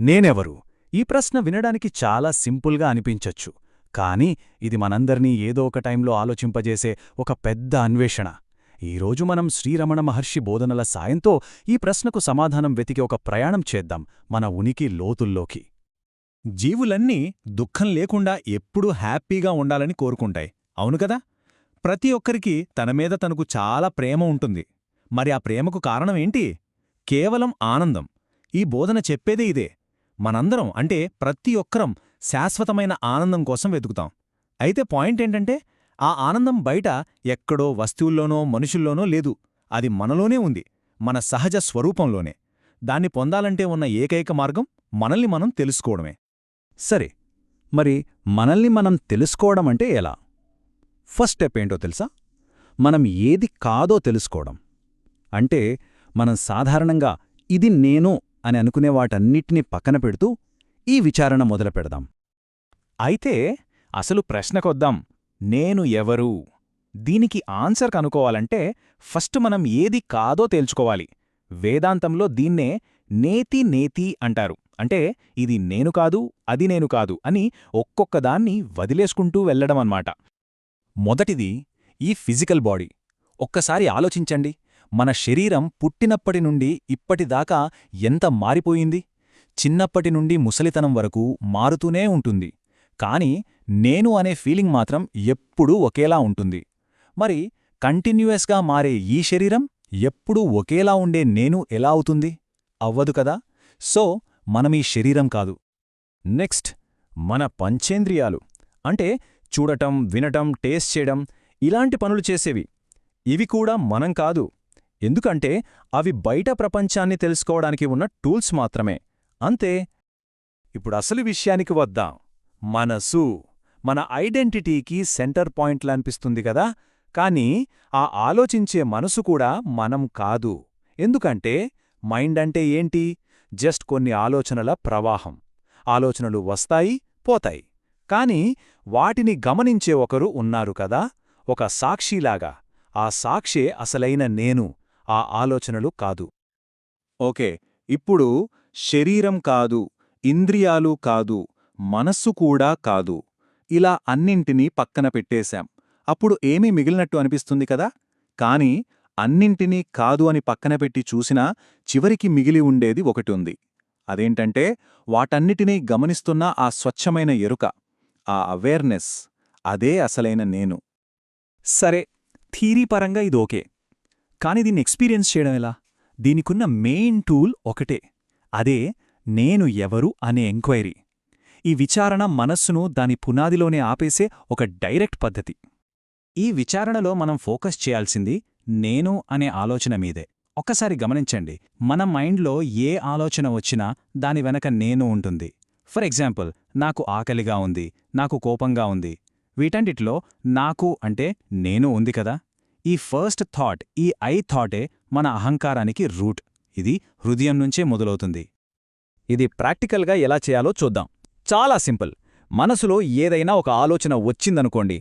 నేనెవరు? ఈ ప్రశ్న వినడానికి చాలా సింపుల్గా అనిపించొచ్చు. కానీ ఇది మనందర్నీ ఏదో ఒక టైంలో ఆలోచింపజేసే ఒక పెద్ద అన్వేషణ. ఈరోజు మనం శ్రీరమణ మహర్షి బోధనల సాయంతో ఈ ప్రశ్నకు సమాధానం వెతికి ఒక ప్రయాణం చేద్దాం మన ఉనికి లోతుల్లోకి. జీవులన్నీ దుఃఖం లేకుండా ఎప్పుడూ హ్యాపీగా ఉండాలని కోరుకుంటాయి. అవును కదా? ప్రతి ఒక్కరికి తన మీద తనకు చాలా ప్రేమ ఉంటుంది. మరి ఆ ప్రేమకు కారణమేంటి కేవలం ఆనందం. ఈ బోధన చెప్పేదే ఇదే. మనందరం అంటే ప్రతి ఒక్కరం శాశ్వతమైన ఆనందం కోసం వెతుకుతాం. అయితే పాయింట్ ఏంటంటే ఆ ఆనందం బయట ఎక్కడో వస్తువుల్లోనో మనుషుల్లోనో లేదు. అది మనలోనే ఉంది. మన సహజ స్వరూపంలోనే. దాన్ని పొందాలంటే ఉన్న ఏకైక మార్గం మనల్ని మనం తెలుసుకోవడమే. సరే మరి మనల్ని మనం తెలుసుకోవడం అంటే ఎలా? ఫస్ట్ స్టెప్ ఏంటో తెలుసా? మనం ఏది కాదో తెలుసుకోవడం. అంటే మనం సాధారణంగా ఇది నేను అని అనుకునే వాటన్నిటినీ పక్కన పెడుతూ ఈ విచారణ మొదలు పెడదాం. అయితే అసలు ప్రశ్నకొద్దాం నేను ఎవరు? దీనికి ఆన్సర్ కనుకోవాలంటే ఫస్ట్ మనం ఏది కాదో తేల్చుకోవాలి. వేదాంతంలో దీన్నే నేతి నేతి అంటారు. అంటే ఇది నేను కాదు అది నేను కాదు అని ఒక్కొక్కదాన్ని వదిలేసుకుంటూ వెళ్ళడమన్నమాట మొదటిది ఈ ఫిజికల్ బాడీ. ఒక్కసారి ఆలోచించండి. మన శరీరం పుట్టినప్పటి నుండి ఇప్పటిదాకా ఎంత మారిపోయింది? చిన్నప్పటి నుండి ముసలితనం వరకు మారుతూనే ఉంటుంది. కాని నేను అనే ఫీలింగ్ మాత్రం ఎప్పుడూ ఒకేలా ఉంటుంది. మరి కంటిన్యూయస్గా మారే ఈ శరీరం ఎప్పుడూ ఒకేలా ఉండే నేను ఎలా అవుతుంది? అవ్వదు కదా? సో మనమీ శరీరం కాదు. నెక్స్ట్ మన పంచేంద్రియాలు. అంటే చూడటం వినటం టేస్ట్ చేయడం ఇలాంటి పనులు చేసేవి. ఇవి కూడా మనం కాదు. ఎందుకంటే అవి బయట ప్రపంచాన్ని తెలుసుకోవడానికి ఉన్న టూల్స్ మాత్రమే. అంతే. ఇప్పుడు అసలు విషయానికి వద్దాం. మనసు మన ఐడెంటిటీకి సెంటర్ పాయింట్లా అనిపిస్తుంది కదా. కానీ ఆ ఆలోచించే మనసు కూడా మనం కాదు. ఎందుకంటే మైండ్ అంటే ఏంటి? జస్ట్ కొన్ని ఆలోచనల ప్రవాహం. ఆలోచనలు వస్తాయి పోతాయి. కాని వాటిని గమనించే ఒకరు ఉన్నారు కదా. ఒక సాక్షిలాగా. ఆ సాక్షే అసలైన నేను. ఆ ఆలోచనలు కాదు. ఓకే ఇప్పుడు శరీరం కాదు ఇంద్రియాలు కాదు మనస్సు కూడా కాదు. ఇలా అన్నింటినీ పక్కన పెట్టేశాం. అప్పుడు ఏమీ మిగిలినట్టు అనిపిస్తుంది కదా? కాని అన్నింటినీ కాదు అని పక్కన పెట్టి చూసినా చివరికి మిగిలి ఉండేది ఒకటి ఉంది అదేంటంటే వాటన్నిటినీ గమనిస్తున్న ఆ స్వచ్ఛమైన ఎరుక ఆ అవేర్నెస్ అదే అసలైన నేను. సరే థీరీపరంగా ఇది ఓకే కాని దీన్ని ఎక్స్పీరియన్స్ చేయడం ఎలా? దీనికున్న మెయిన్ టూల్ ఒకటే. అదే నేను ఎవరు అనే ఎంక్వైరీ. ఈ విచారణ మనస్సును దాని పునాదిలోనే ఆపేసే ఒక డైరెక్ట్ పద్ధతి. ఈ విచారణలో మనం ఫోకస్ చేయాల్సింది నేను అనే ఆలోచన మీదే. ఒక్కసారి గమనించండి మన మైండ్లో ఏ ఆలోచన వచ్చినా దాని వెనక నేను ఉంటుంది. ఫర్ ఎగ్జాంపుల్ నాకు ఆకలిగా ఉంది నాకు కోపంగా ఉంది. వీటన్నిటిలో నాకు అంటే నేను ఉంది కదా? ఈ ఫస్ట్ థాట్ ఈ ఐ థాటే మన అహంకారానికి రూట్ ఇది హృదయం నుంచే మొదలవుతుంది. ఇది ప్రాక్టికల్గా ఎలా చేయాలో చూద్దాం. చాలా సింపుల్. మనసులో ఏదైనా ఒక ఆలోచన వచ్చిందనుకోండి.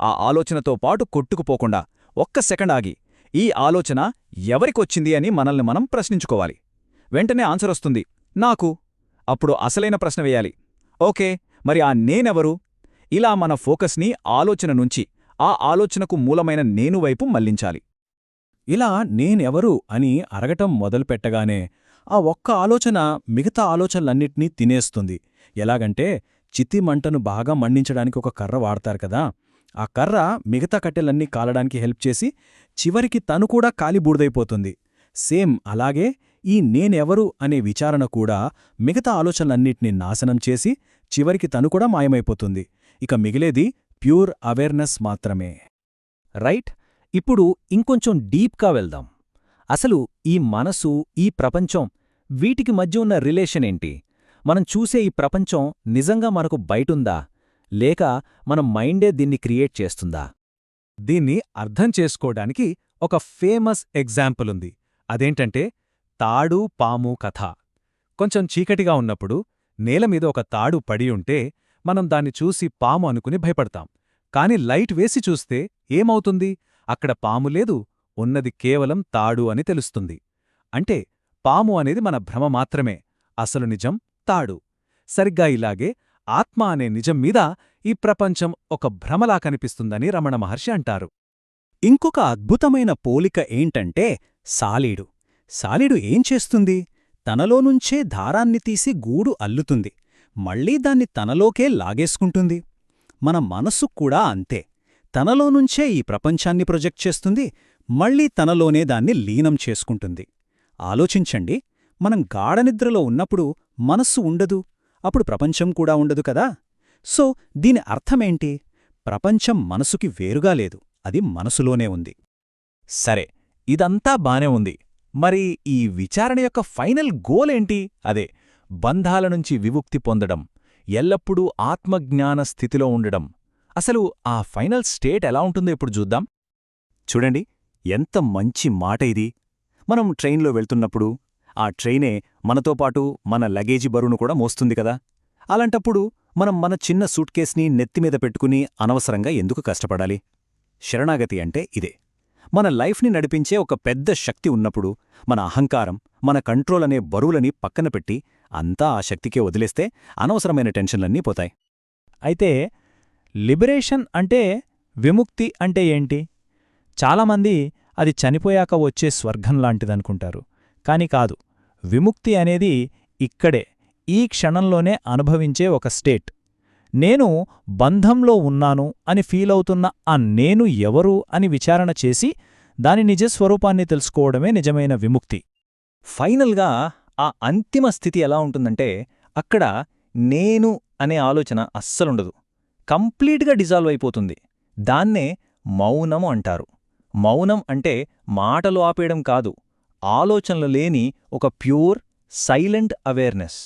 ఆ ఆలోచనతో పాటు కొట్టుకుపోకుండా ఒక్క సెకండ్ ఆగి ఈ ఆలోచన ఎవరికొచ్చింది అని మనల్ని మనం ప్రశ్నించుకోవాలి. వెంటనే ఆన్సర్ వస్తుంది నాకు. అప్పుడు అసలైన ప్రశ్న వేయాలి ఓకే మరి ఆ నేనెవరు? ఇలా మన ఫోకస్ని ఆలోచన నుంచి ఆ ఆలోచనకు మూలమైన నేను వైపు మళ్ళించాలి ఇలా నేనెవరు అని అరగటం మొదలుపెట్టగానే ఆ ఒక్క ఆలోచన మిగతా ఆలోచనలన్నిటినీ తినేస్తుంది. ఎలాగంటే చిత్తి మంటను బాగా మండించడానికి ఒక కర్ర వాడతారు కదా ఆ కర్ర మిగతా కట్టెలన్నీ కాలడానికి హెల్ప్ చేసి చివరికి తను కూడా కాలిబూడిదైపోతుంది సేమ్ అలాగే ఈ నేనెవరు అనే విచారణ కూడా మిగతా ఆలోచనలన్నిటినీ నాశనం చేసి చివరికి తను కూడా మాయమైపోతుంది. ఇక మిగిలేది ప్యూర్ అవేర్నెస్ మాత్రమే. రైట్? ఇప్పుడు ఇంకొంచెం డీప్గా వెళ్దాం. అసలు ఈ మనసు ఈ ప్రపంచం వీటికి మధ్య ఉన్న రిలేషన్ ఏంటి? మనం చూసే ఈ ప్రపంచం నిజంగా మనకు బయటుందా? లేక మన మైండే దీన్ని క్రియేట్ చేస్తుందా? దీన్ని అర్థం చేసుకోవడానికి ఒక ఫేమస్ ఎగ్జాంపుల్ ఉంది. అదేంటంటే తాడు పాము కథ. కొంచెం చీకటిగా ఉన్నప్పుడు నేలమీద ఒక తాడు పడి ఉంటే మనం దాన్ని చూసి పాము అనుకుని భయపడతాం. కాని లైట్ వేసి చూస్తే ఏమవుతుంది? అక్కడ పాము లేదు ఉన్నది కేవలం తాడు అని తెలుస్తుంది. అంటే పాము అనేది మన భ్రమ మాత్రమే అసలు నిజం తాడు. సరిగ్గా ఇలాగే ఆత్మ అనే నిజం మీద ఈ ప్రపంచం ఒక భ్రమలా కనిపిస్తుందని రమణ మహర్షి అంటారు. ఇంకొక అద్భుతమైన పోలిక ఏంటంటే సాలీడు. సాలీడు ఏం చేస్తుంది? తనలో నుంచే దారాన్ని తీసి గూడు అల్లుతుంది. మళ్ళీ దాన్ని తనలోకే లాగేసుకుంటుంది. మన మనస్సు కూడా అంతే. తనలో నుంచే ఈ ప్రపంచాన్ని ప్రొజెక్ట్ చేస్తుంది. మళ్ళీ తనలోనే దాన్ని లీనం చేసుకుంటుంది. ఆలోచించండి మనం గాఢనిద్రలో ఉన్నప్పుడు మనస్సు ఉండదు. అప్పుడు ప్రపంచం కూడా ఉండదు కదా. సో దీని అర్థమేంటి? ప్రపంచం మనసుకి వేరుగా లేదు. అది మనసులోనే ఉంది. సరే ఇదంతా బానే ఉంది. మరి ఈ విచారణ యొక్క ఫైనల్ గోల్ ఏంటి అదే బంధాల నుంచి విముక్తి పొందడం ఎల్లప్పుడూ ఆత్మజ్ఞాన స్థితిలో ఉండడం. అసలు ఆ ఫైనల్ స్టేట్ ఎలా ఉంటుందో ఇప్పుడు చూద్దాం. చూడండి ఎంత మంచి మాట ఇది. మనం ట్రైన్లో వెళ్తున్నప్పుడు ఆ ట్రైనే మనతో పాటు మన లగేజీ బరువును కూడా మోస్తుంది కదా. అలాంటప్పుడు మనం మన చిన్న సూట్కేస్ని నెత్తిమీద పెట్టుకుని అనవసరంగా ఎందుకు కష్టపడాలి? శరణాగతి అంటే ఇదే. మన లైఫ్ని నడిపించే ఒక పెద్ద శక్తి ఉన్నప్పుడు మన అహంకారం మన కంట్రోల్ అనే బరువులని పక్కన పెట్టి అంతా ఆ శక్తికే వదిలేస్తే అనవసరమైన టెన్షన్లన్నీ పోతాయి. అయితే లిబరేషన్ అంటే విముక్తి అంటే ఏంటి? చాలామంది అది చనిపోయాక వచ్చే స్వర్గం లాంటిదనుకుంటారు. కాని కాదు విముక్తి అనేది ఇక్కడే ఈ క్షణంలోనే అనుభవించే ఒక స్టేట్. నేను బంధంలో ఉన్నాను అని ఫీలవుతున్న ఆ నేను ఎవరు అని విచారణ చేసి దాని నిజస్వరూపాన్ని తెలుసుకోవడమే నిజమైన విముక్తి. ఫైనల్గా ఆ అంతిమ స్థితి ఎలా ఉంటుందంటే అక్కడ నేను అనే ఆలోచన అస్సలుండదు. కంప్లీట్గా డిజాల్వ్ అయిపోతుంది. దాన్నే మౌనము అంటారు. మౌనం అంటే మాటలు ఆపేయడం కాదు ఆలోచనలు లేని ఒక ప్యూర్ సైలెంట్ అవేర్నెస్.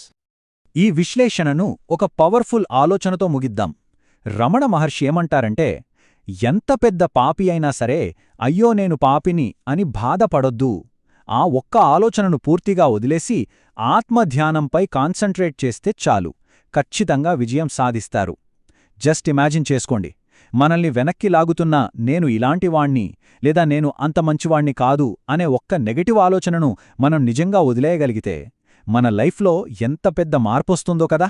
ఈ విశ్లేషణను ఒక పవర్ఫుల్ ఆలోచనతో ముగిద్దాం. రమణ మహర్షి ఏమంటారంటే ఎంత పెద్ద పాపి అయినా సరే అయ్యో నేను పాపిని అని బాధపడొద్దు. ఆ ఒక్క ఆలోచనను పూర్తిగా వదిలేసి ఆత్మధ్యానంపై కాన్సంట్రేట్ చేస్తే చాలు. ఖచ్చితంగా విజయం సాధిస్తారు. జస్ట్ ఇమాజిన్ చేసుకోండి. మనల్ని వెనక్కి లాగుతున్న నేను ఇలాంటివాణ్ణి లేదా నేను అంత మంచివాణ్ణి కాదు అనే ఒక్క నెగటివ్ ఆలోచనను మనం నిజంగా వదిలేయగలిగితే మన లైఫ్లో ఎంత పెద్ద మార్పొస్తుందో కదా.